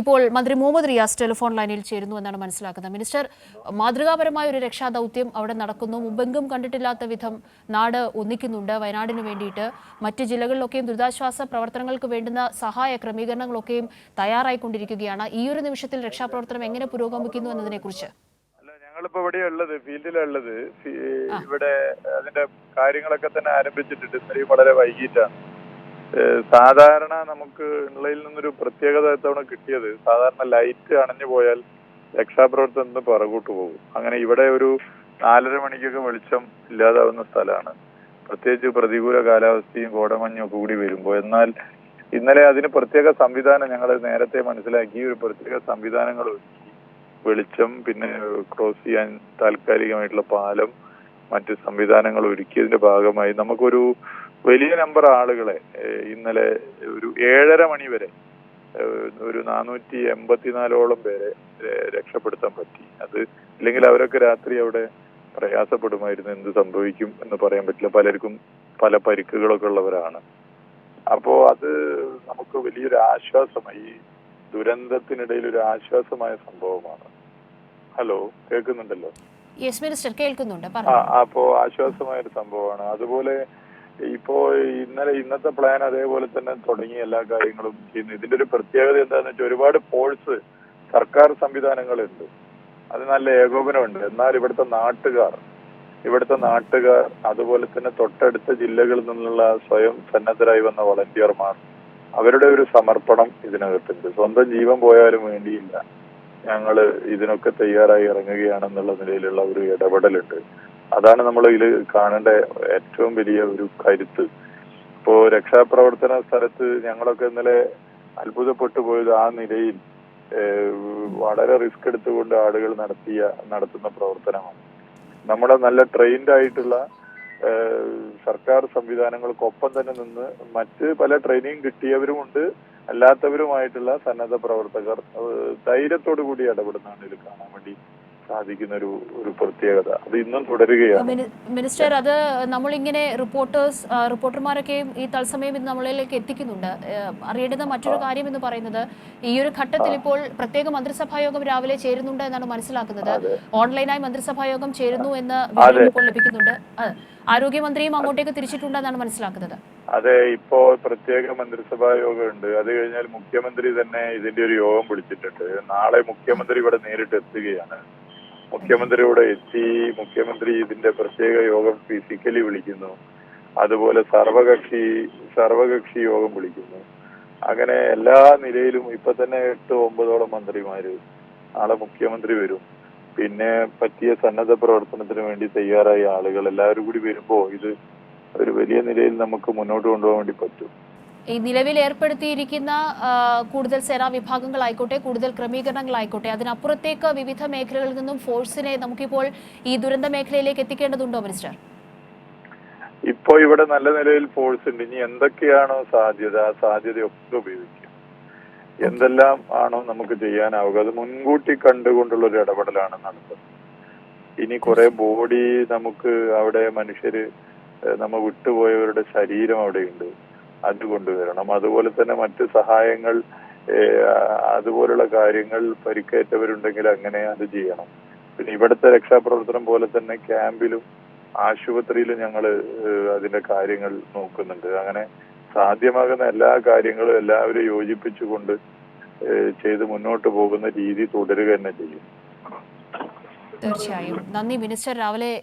ഇപ്പോൾ മന്ത്രി മുഹമ്മദ് റിയാസ് ടെലിഫോൺ ലൈനിൽ ചേരുന്നു എന്നാണ് മനസ്സിലാക്കുന്നത്. മിനിസ്റ്റർ മാതൃകാപരമായ ഒരു രക്ഷാദൗത്യം അവിടെ നടക്കുന്നു. മുമ്പെങ്കും കണ്ടിട്ടില്ലാത്ത വിധം നാട് ഒന്നിക്കുന്നുണ്ട്. വയനാടിന് വേണ്ടിയിട്ട് മറ്റ് ജില്ലകളിലൊക്കെയും ദുരിതാശ്വാസ പ്രവർത്തനങ്ങൾക്ക് വേണ്ടുന്ന സഹായ ക്രമീകരണങ്ങളൊക്കെയും തയ്യാറായിക്കൊണ്ടിരിക്കുകയാണ്. ഈ ഒരു നിമിഷത്തിൽ രക്ഷാപ്രവർത്തനം എങ്ങനെ പുരോഗമിക്കുന്നു എന്നതിനെക്കുറിച്ച്? ഞങ്ങളിപ്പോ ഇവിടെ ഉള്ളത്. ഫീൽഡിലുള്ളത് ഇവിടെ അതിന്റെ കാര്യങ്ങളൊക്കെ തന്നെ ആരംഭിച്ചിട്ടുണ്ട്. ഇന്നലെയും വളരെ വൈകിട്ടാണ്. സാധാരണ നമുക്ക് ഉള്ളതിൽ നിന്നൊരു പ്രത്യേകത ഇത്തവണ കിട്ടിയത് സാധാരണ ലൈറ്റ് അണഞ്ഞു പോയാൽ രക്ഷാപ്രവർത്തനം നിന്ന് പിറകോട്ട് പോകും. അങ്ങനെ ഇവിടെ ഒരു നാലര മണിക്കൊക്കെ വെളിച്ചം ഇല്ലാതാവുന്ന സ്ഥലമാണ്. പ്രത്യേകിച്ച് പ്രതികൂല കാലാവസ്ഥയും കോടമഞ്ഞും ഒക്കെ കൂടി വരുമ്പോൾ. എന്നാൽ ഇന്നലെ അതിന് പ്രത്യേക സംവിധാനം ഞങ്ങൾ നേരത്തെ മനസ്സിലാക്കി. ഒരു പ്രത്യേക സംവിധാനങ്ങൾ ഒരുക്കി വെളിച്ചം പിന്നെ ക്രോസ് ചെയ്യാൻ താൽക്കാലികമായിട്ടുള്ള പാലം മറ്റ് സംവിധാനങ്ങൾ ഒരുക്കിയതിന്റെ ഭാഗമായി നമുക്കൊരു വലിയ നമ്പർ ആളുകളെ ഇന്നലെ ഒരു ഏഴര മണി വരെ ഒരു നാനൂറ്റി എൺപത്തിനാലോളം പേരെ രക്ഷപ്പെടുത്താൻ പറ്റി. അത് ഇല്ലെങ്കിൽ അവരൊക്കെ രാത്രി അവിടെ പ്രയാസപ്പെടുമായിരുന്നു എന്ത് സംഭവിക്കും എന്ന് പറയാൻ പറ്റില്ല. പലർക്കും പല പരിക്കുകളൊക്കെ ഉള്ളവരാണ്. അപ്പോ അത് നമുക്ക് വലിയൊരു ആശ്വാസമായി ഈ ദുരന്തത്തിനിടയിൽ ഒരു ആശ്വാസമായ സംഭവമാണ്. ഹലോ കേൾക്കുന്നുണ്ടല്ലോ? കേൾക്കുന്നുണ്ട്. അപ്പോ ആശ്വാസമായ ഒരു സംഭവമാണ്. അതുപോലെ ഇപ്പോ ഇന്നലെ ഇന്നത്തെ പ്ലാൻ അതേപോലെ തന്നെ തുടങ്ങി എല്ലാ കാര്യങ്ങളും ചെയ്യുന്നു. ഇതിന്റെ ഒരു പ്രത്യേകത എന്താണെന്ന് വെച്ചാൽ ഒരുപാട് ഫോഴ്സ് സർക്കാർ സംവിധാനങ്ങളുണ്ട്. അത് നല്ല ഏകോപനമുണ്ട്. എന്നാൽ ഇവിടുത്തെ നാട്ടുകാർ ഇവിടുത്തെ നാട്ടുകാർ അതുപോലെ തന്നെ തൊട്ടടുത്ത ജില്ലകളിൽ നിന്നുള്ള സ്വയം സന്നദ്ധരായി വന്ന വളണ്ടിയർമാർ അവരുടെ ഒരു സമർപ്പണം ഇതിനകത്തുണ്ട്. സ്വന്തം ജീവൻ പോയാലും വേണ്ടിയില്ല. ഞങ്ങൾ ഇതിനൊക്കെ തയ്യാറായി ഇറങ്ങുകയാണെന്നുള്ള നിലയിലുള്ള ഒരു ഇടപെടലുണ്ട്. അതാണ് നമ്മൾ ഇതിൽ കാണേണ്ട ഏറ്റവും വലിയ ഒരു കരുത്ത്. ഇപ്പോ രക്ഷാപ്രവർത്തന സ്ഥലത്ത് ഞങ്ങളൊക്കെ ഇന്നലെ അത്ഭുതപ്പെട്ടു പോയത് ആ നിലയിൽ വളരെ റിസ്ക് എടുത്തുകൊണ്ട് ആളുകൾ നടത്തിയ നടത്തുന്ന പ്രവർത്തനമാണ്. നമ്മുടെ നല്ല ട്രെയിൻഡ് ആയിട്ടുള്ള സർക്കാർ സംവിധാനങ്ങൾക്കൊപ്പം തന്നെ നിന്ന് മറ്റ് പല ട്രെയിനിങ് കിട്ടിയവരുമുണ്ട് അല്ലാത്തവരുമായിട്ടുള്ള സന്നദ്ധ പ്രവർത്തകർ ധൈര്യത്തോടു കൂടി ഇടപെടുന്നതാണ് ഇതിൽ കാണാൻ വേണ്ടി സാധിക്കുന്ന ഒരു ഒരു പ്രത്യേകത. അത് ഇന്നും തുടരുകയാണ്. മിനി- മിനിസ്റ്റർ അത് നമ്മളിങ്ങനെ റിപ്പോർട്ടേഴ്സ് റിപ്പോർട്ടർമാരൊക്കെയും ഈ തത്സമയം ഇത് നമ്മളിലേക്ക് എത്തിക്കുന്നുണ്ട്. അറിയേണ്ടുന്ന മറ്റൊരു കാര്യം എന്ന് പറയുന്നത് ഈ ഒരു ഘട്ടത്തിൽ ഇപ്പോൾ പ്രത്യേക മന്ത്രിസഭാ യോഗം രാവിലെ ചേരുന്നുണ്ട് എന്നാണ് മനസ്സിലാക്കുന്നത്. ഓൺലൈനായി മന്ത്രിസഭാ യോഗം ചേരുന്നു എന്ന് ഇപ്പോൾ ലഭിക്കുന്നുണ്ട്. ആരോഗ്യമന്ത്രിയും അങ്ങോട്ടേക്ക് തിരിച്ചിട്ടുണ്ടെന്നാണ് മനസ്സിലാക്കുന്നത്. അതെ ഇപ്പോ പ്രത്യേക മന്ത്രിസഭാ യോഗം ഉണ്ട് അത് കഴിഞ്ഞാൽ മുഖ്യമന്ത്രി തന്നെ ഇതിന്റെ ഒരു യോഗം വിളിച്ചിട്ടുണ്ട്. നാളെ മുഖ്യമന്ത്രി ഇവിടെ നേരിട്ട് എത്തുകയാണ്. മുഖ്യമന്ത്രി ഇവിടെ എത്തി മുഖ്യമന്ത്രി ഇതിന്റെ പ്രത്യേക യോഗം ഫിസിക്കലി വിളിക്കുന്നു. അതുപോലെ സർവകക്ഷി സർവകക്ഷി യോഗം വിളിക്കുന്നു. അങ്ങനെ എല്ലാ നിലയിലും ഇപ്പൊ തന്നെ എട്ട് ഒമ്പതോളം മന്ത്രിമാര് നാളെ മുഖ്യമന്ത്രി വരും. പിന്നെ പറ്റിയ സന്നദ്ധ പ്രവർത്തനത്തിന് വേണ്ടി തയ്യാറായ ആളുകൾ എല്ലാവരും കൂടി വരുമ്പോ ഇത് ഒരു വലിയ നിലയിൽ നമുക്ക് മുന്നോട്ട് കൊണ്ടുപോകാൻ വേണ്ടി പറ്റും. ഈ നിലവിൽ ഏർപ്പെടുത്തിയിരിക്കുന്ന കൂടുതൽ സേനാ വിഭാഗങ്ങളായിക്കോട്ടെ കൂടുതൽ ക്രമീകരണങ്ങളായിക്കോട്ടെ അതിനപ്പുറത്തേക്ക് വിവിധ മേഖലകളിൽ നിന്നും ഫോഴ്സിനെ നമുക്കിപ്പോൾ ഈ ദുരന്ത മേഖലയിലേക്ക് എത്തിക്കേണ്ടതുണ്ടോ മിനിസ്റ്റർ? ഇപ്പോ ഇവിടെ നല്ല നിലയിൽ ഫോഴ്സ് ഉണ്ട് ഇനി എന്തൊക്കെയാണോ സാധ്യത ആ സാധ്യതയൊക്കെ ഉപയോഗിക്കും. എന്തെല്ലാം ആണോ നമുക്ക് ചെയ്യാനാവുക അത് മുൻകൂട്ടി കണ്ടുകൊണ്ടുള്ള ഒരു ഇടപെടലാണ് നടത്തുന്നത് ഇനി കുറെ ബോഡി നമുക്ക് അവിടെ മനുഷ്യര് നമ്മ വിട്ടുപോയവരുടെ ശരീരം അവിടെയുണ്ട്. അത് കൊണ്ടുവരണം. അതുപോലെ തന്നെ മറ്റ് സഹായങ്ങൾ അതുപോലുള്ള കാര്യങ്ങൾ പരിക്കേറ്റവരുണ്ടെങ്കിൽ അങ്ങനെ അത് ചെയ്യണം. പിന്നെ ഇവിടുത്തെ രക്ഷാപ്രവർത്തനം പോലെ തന്നെ ക്യാമ്പിലും ആശുപത്രിയിലും ഞങ്ങൾ അതിന്റെ കാര്യങ്ങൾ നോക്കുന്നുണ്ട്. അങ്ങനെ സാധ്യമാകുന്ന എല്ലാ കാര്യങ്ങളും എല്ലാവരും യോജിപ്പിച്ചുകൊണ്ട് ചെയ്ത് മുന്നോട്ട് പോകുന്ന രീതി തുടരുക തന്നെ ചെയ്യും. തീർച്ചയായും. നന്ദി. മിനിസ്റ്റർ രാവിലെ